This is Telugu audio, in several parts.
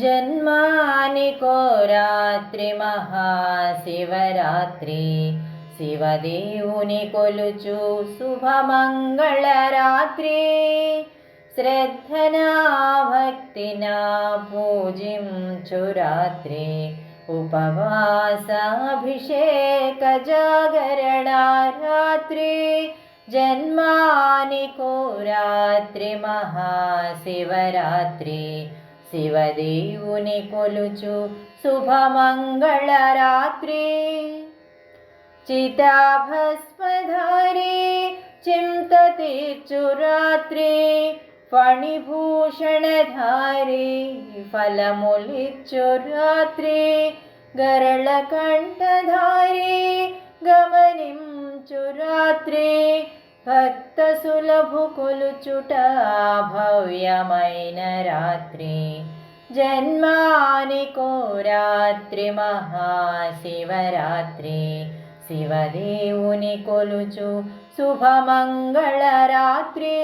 जन्मानिको रात्रिमहाशिवरात्रि शिवदेवनिकुलु कोलुचु शुभमङ्गलरात्रि। श्रद्धना भक्तिना पूजिं च रात्रि उपवासाभिषेकजागरणा रात्रि जन्मानिको रात्रिमहाशिवरात्रि శివదేవుని కొలుచు శుభమంగళ రాత్రి చితాభస్మధారి చింత తీర్చురాత్రి. ఫణిభూషణధారి ఫలములిచ్చు రాత్రి గరళ భక్త సులభు కొలుచుట భవ్యమైన రాత్రి. జన్మానికో రాత్రి మహాశివరాత్రి. శివదేవుని కొలుచు శుభమంగళ రాత్రి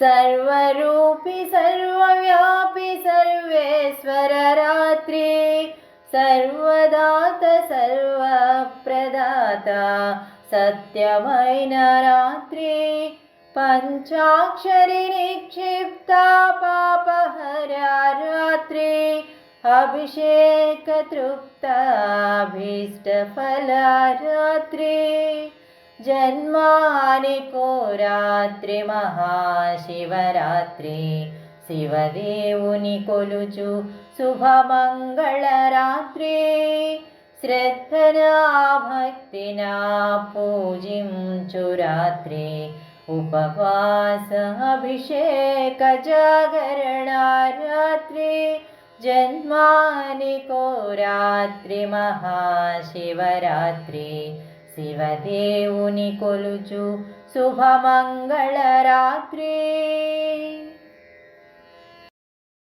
సర్వరూపి సర్వవ్యాపి సర్వేశ్వర రాత్రి సర్వదాత సర్వప్రదాత సత్యమైన రాత్రి పంచాక్షరి నిక్షిప్త పాపహర రాత్రి అభిషేక తృప్తాభీష్ట ఫల రాత్రి జన్మానికో రాత్రి మహాశివరాత్రి శివదేవుని కొలుచు శుభమంగళ भक्तिना पूजिं च रात्रि उपवासभिषेकजागरणा जन्मानिको रात्रिमहाशिवरात्रि शिवदेवुनिकुलु च शुभमङ्गलरात्रि